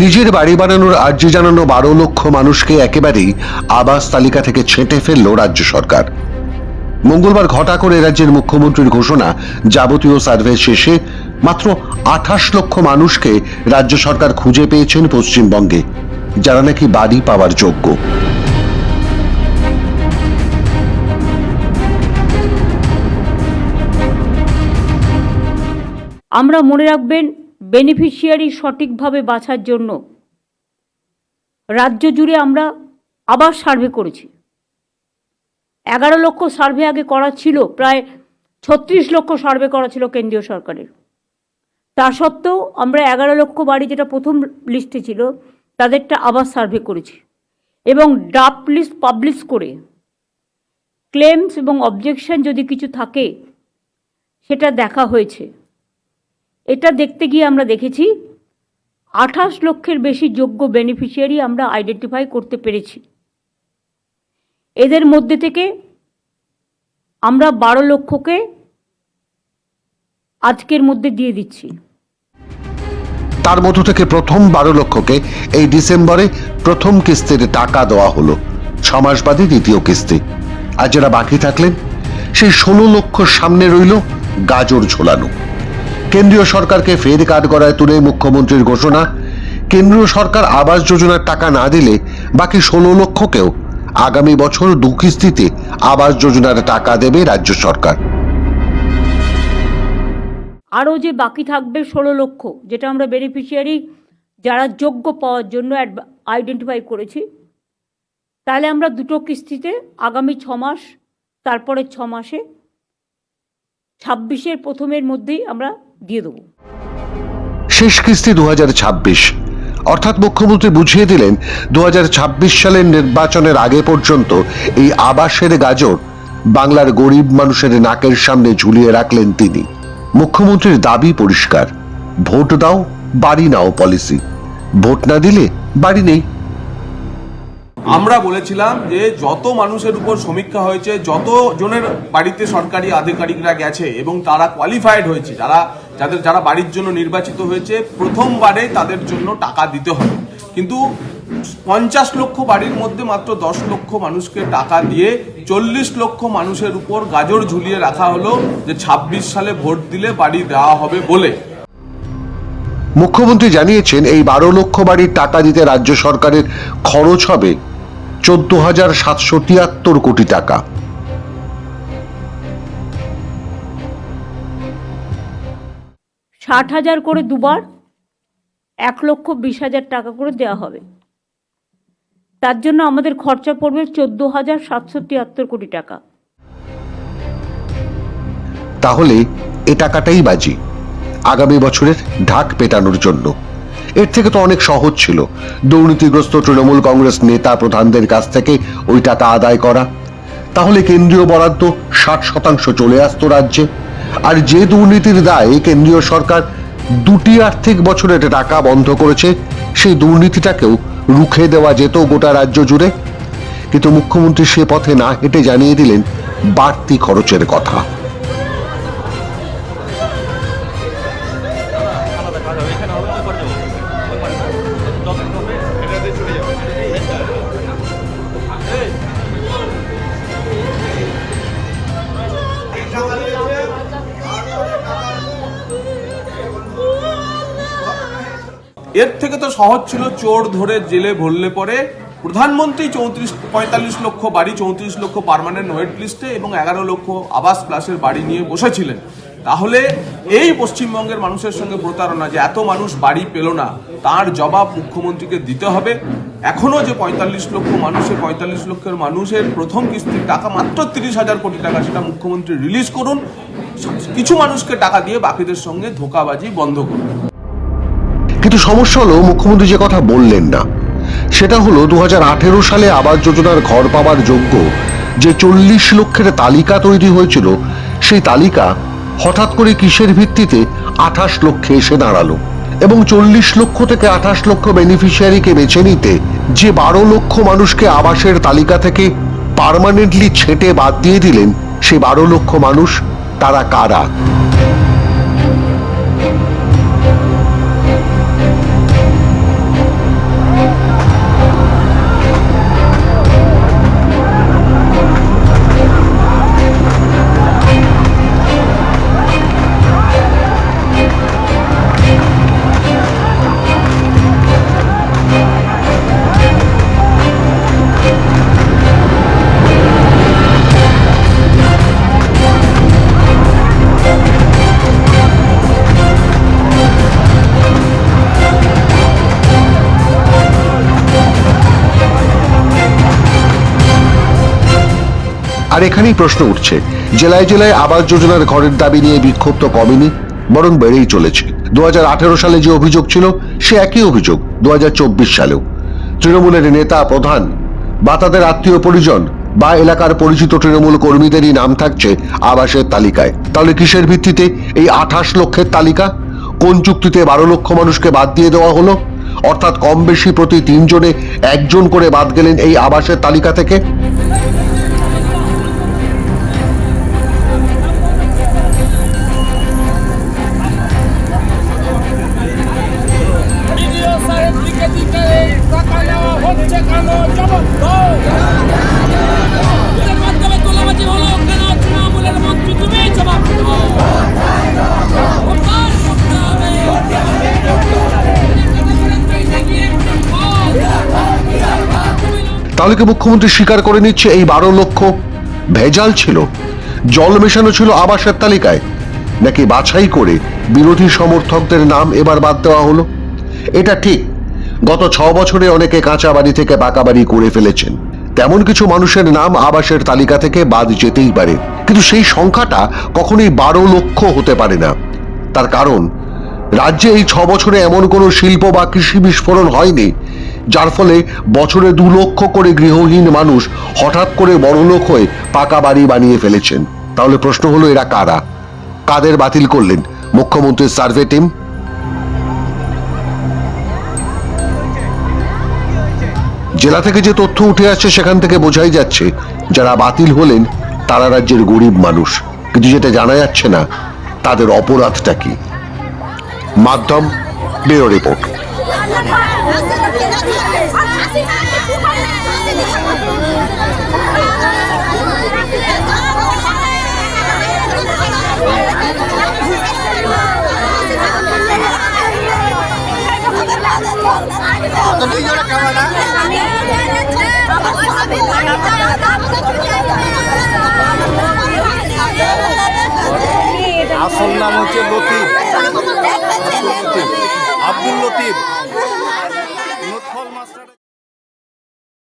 নিজের বাড়ি বানানোর আর্জি জানানো বারো লক্ষ মানুষকে একেবারেই আবাস তালিকা থেকে ছেঁটে ফেলল রাজ্য সরকার। মঙ্গলবার ঘটা করে রাজ্যের মুখ্যমন্ত্রীর ঘোষণা, যাবতীয় সার্ভে শেষে মাত্র আঠাশ লক্ষ মানুষকে রাজ্য সরকার খুঁজে পেয়েছেন পশ্চিমবঙ্গে, যারা নাকি বাড়ি পাওয়ার যোগ্য। আমরা মনে রাখবেন বেনিফিশিয়ারি সঠিকভাবে বাছার জন্য রাজ্য জুড়ে আমরা আবার সার্ভে করেছি। এগারো লক্ষ সার্ভে আগে করা ছিল, প্রায় ছত্রিশ লক্ষ সার্ভে করা ছিল কেন্দ্রীয় সরকারের। তা সত্ত্বেও আমরা এগারো লক্ষ বাড়ি যেটা প্রথম লিস্টে ছিল, তাদেরটা আবার সার্ভে করেছি এবং ড্রাফট লিস্ট পাবলিশ করে ক্লেমস এবং অবজেকশন যদি কিছু থাকে, সেটা দেখা হয়েছে। এটা দেখতে গিয়ে আমরা দেখেছি আঠাশ লক্ষের বেশি যোগ্য বেনিফিশিয়ারি আমরা আইডেন্টিফাই করতে পেরেছি। এদের মধ্যে থেকে আমরা বারো লক্ষকে আজকের মধ্যে দিয়ে দিচ্ছি। তার মধ্য থেকে প্রথম বারো লক্ষকে এই ডিসেম্বরে প্রথম কিস্তির টাকা দেওয়া হলো ছ মাস বাদে দ্বিতীয় কিস্তি। আর যারা বাকি থাকলেন, সেই ষোলো লক্ষ সামনে রইল গাজর ঝোলানো। কেন্দ্রীয় সরকারকে ফের করায় তুলে মুখ্যমন্ত্রীর ঘোষণা। কেন্দ্রীয় সরকার আবাস যোজনার টাকা না দিলে বাকি ষোলো লক্ষকেও আগামী বছর দু কিস্তিতে আবাস যোজনার টাকা দেবে রাজ্য সরকার। আরও যে বাকি থাকবে ষোলো লক্ষ, যেটা আমরা বেনিফিশিয়ারি যারা যোগ্য পাওয়ার জন্য আইডেন্টিফাই করেছি, তাহলে আমরা দুটো কিস্তিতে আগামী ছ মাস, তারপরে ছ মাসে, ছাব্বিশের প্রথমের মধ্যেই আমরা দিয়ে দেবো। শেষ কিস্তি দু অর্থাৎ মুখ্যমন্ত্রী বুঝিয়ে দিলেন দু সালের নির্বাচনের আগে পর্যন্ত এই আবাসের গাজর বাংলার গরিব মানুষের নাকের সামনে ঝুলিয়ে রাখলেন তিনি। মুখ্যমন্ত্রীর দাবি পরিষ্কার ভোট দাও বাড়ি নাও পলিসি। ভোট না দিলে বাড়ি নেই। আমরা বলেছিলাম যে যত মানুষের উপর সমীক্ষা হয়েছে যত জনের বাড়িতে সরকারি আধিকারিকরা গেছে এবং তারা কোয়ালিফাইড হয়েছে যারা যাদের যারা বাড়ির জন্য নির্বাচিত হয়েছে প্রথমবারে তাদের জন্য টাকা দিতে হবে। কিন্তু পঞ্চাশ লক্ষ বাড়ির মধ্যে মাত্র দশ লক্ষ মানুষকে টাকা দিয়ে চল্লিশ লক্ষ মানুষের উপর গাজর ঝুলিয়ে রাখা হলো যে ছাব্বিশ সালে ভোট দিলে বাড়ি দেওয়া হবে বলে। মুখ্যমন্ত্রী জানিয়েছেন, এই বারো লক্ষ বাড়ির টাকা দিতে রাজ্য সরকারের খরচ হবে চোদ্দ হাজার সাতশো তিয়াত্তর কোটি টাকা। ষাট হাজার করে দুবার এক লক্ষ বিশ হাজার টাকা করে দেওয়া হবে। তার জন্য আমাদের খরচা পড়বে চোদ্দ হাজার সাতশো তিয়াত্তর কোটি টাকা। তাহলে এ টাকাটাই বাজি আগামী বছরের ঢাক পেটানোর জন্য। এর থেকে তো অনেক সহজ ছিল। দুর্নীতিগ্রস্ত তৃণমূল কংগ্রেস নেতা প্রধানদের কাছ থেকে ওই টাকা আদায় করা। তাহলে কেন্দ্রীয় বরাদ্দ ষাট শতাংশ চলে আসতো রাজ্যে। আর যে দুর্নীতির দায়ে কেন্দ্রীয় সরকার দুটি আর্থিক বছরের টাকা বন্ধ করেছে, সেই দুর্নীতিটাকেও রুখে দেওয়া যেত গোটা রাজ্য জুড়ে। কিন্তু মুখ্যমন্ত্রী সে পথে না হেঁটে জানিয়ে দিলেন, বাড়তি খরচের কথা। এর থেকে তো সহজ ছিল চোর ধরে জেলে ভরলে পরে। প্রধানমন্ত্রী চৌত্রিশ, পঁয়তাল্লিশ লক্ষ বাড়ি, চৌত্রিশ লক্ষ পারমানেন্ট ওয়েট লিস্টে এবং এগারো লক্ষ আবাস প্লাসের বাড়ি নিয়ে বসেছিলেন। তাহলে এই পশ্চিমবঙ্গের মানুষের সঙ্গে প্রতারণা যে এত মানুষ বাড়ি পেল না, তার জবাব মুখ্যমন্ত্রীকে দিতে হবে। এখনও যে পঁয়তাল্লিশ লক্ষ মানুষের, পঁয়তাল্লিশ লক্ষের মানুষের প্রথম কিস্তির টাকা মাত্র তিরিশ হাজার কোটি টাকা সেটা মুখ্যমন্ত্রী রিলিজ করুন। কিছু মানুষকে টাকা দিয়ে বাকিদের সঙ্গে ধোকাবাজি বন্ধ করুন। কিন্তু সমস্যা হলো মুখ্যমন্ত্রী যে কথা বললেন না। সেটা হলো দু হাজার আঠেরো সালে আবাস যোজনার ঘর পাওয়ার যোগ্য যে চল্লিশ লক্ষের তালিকা তৈরি হয়েছিল, সেই তালিকা হঠাৎ করে কিসের ভিত্তিতে আঠাশ লক্ষে এসে দাঁড়াল এবং চল্লিশ লক্ষ থেকে আঠাশ লক্ষ বেনিফিশিয়ারিকে বেছে নিতে যে বারো লক্ষ মানুষকে আবাসের তালিকা থেকে পার্মানেন্টলি ছেটে বাদ দিয়ে দিলেন, সে বারো লক্ষ মানুষ তারা কারা? আর এখানেই প্রশ্ন উঠছে, জেলায় জেলায় আবাস যোজনার ঘরের দাবি নিয়ে বিক্ষোভ তো কমেনি, বরং বেড়েই চলেছে। দু সালে যে অভিযোগ ছিল, সে একই অভিযোগ দু সালেও। তৃণমূলের নেতা প্রধান বা তাদের আত্মীয় পরিজন বা এলাকার পরিচিত তৃণমূল কর্মীদেরই নাম থাকছে আবাসের তালিকায়। তাহলে কিসের ভিত্তিতে এই আঠাশ লক্ষের তালিকা? কোন চুক্তিতে বারো লক্ষ মানুষকে বাদ দিয়ে দেওয়া হলো? অর্থাৎ কম বেশি প্রতি তিনজনে একজন করে বাদ গেলেন এই আবাসের তালিকা থেকে? তাহলে কি মুখ্যমন্ত্রী স্বীকার করে নিচ্ছে এই বারো লক্ষ। ভেজাল ছিল। জল মেশানো ছিল আবাসের তালিকায়। নাকি বাছাই করে বিরোধী সমর্থকদের নাম এবার বাদ দেওয়া হলো? এটা ঠিক। গত ছ বছরে অনেকে কাঁচা বাড়ি থেকে পাকা বাড়ি করে ফেলেছেন। তেমন কিছু মানুষের নাম আবাসের তালিকা থেকে বাদ যেতেই পারে। কিন্তু সেই সংখ্যাটা কখনোই বারো লক্ষ হতে পারে না। তার কারণ, রাজ্যে এই ছ বছরে এমন কোনো শিল্প বা কৃষি বিস্ফোরণ হয়নি যার ফলে বছরে দু লক্ষ করে গৃহহীন মানুষ হঠাৎ করে বড়লোক হয়ে পাকা বাড়ি বানিয়ে ফেলেছেন। তাহলে প্রশ্ন হলো, এরা কারা? কাদের বাতিল করলেন? মুখ্যমন্ত্রীর সার্ভে টিম? জেলা থেকে যে তথ্য উঠে আসছে, সেখান থেকে বোঝাই যাচ্ছে, যারা বাতিল হলেন, তারা রাজ্যের গরিব মানুষ। কিন্তু যেটা জানা যাচ্ছে না, তাদের অপরাধটা কি? মাধ্যম, ব্যুরো রিপোর্ট। আসল নাম হচ্ছে লতিফ। আব্দুল লতিফ।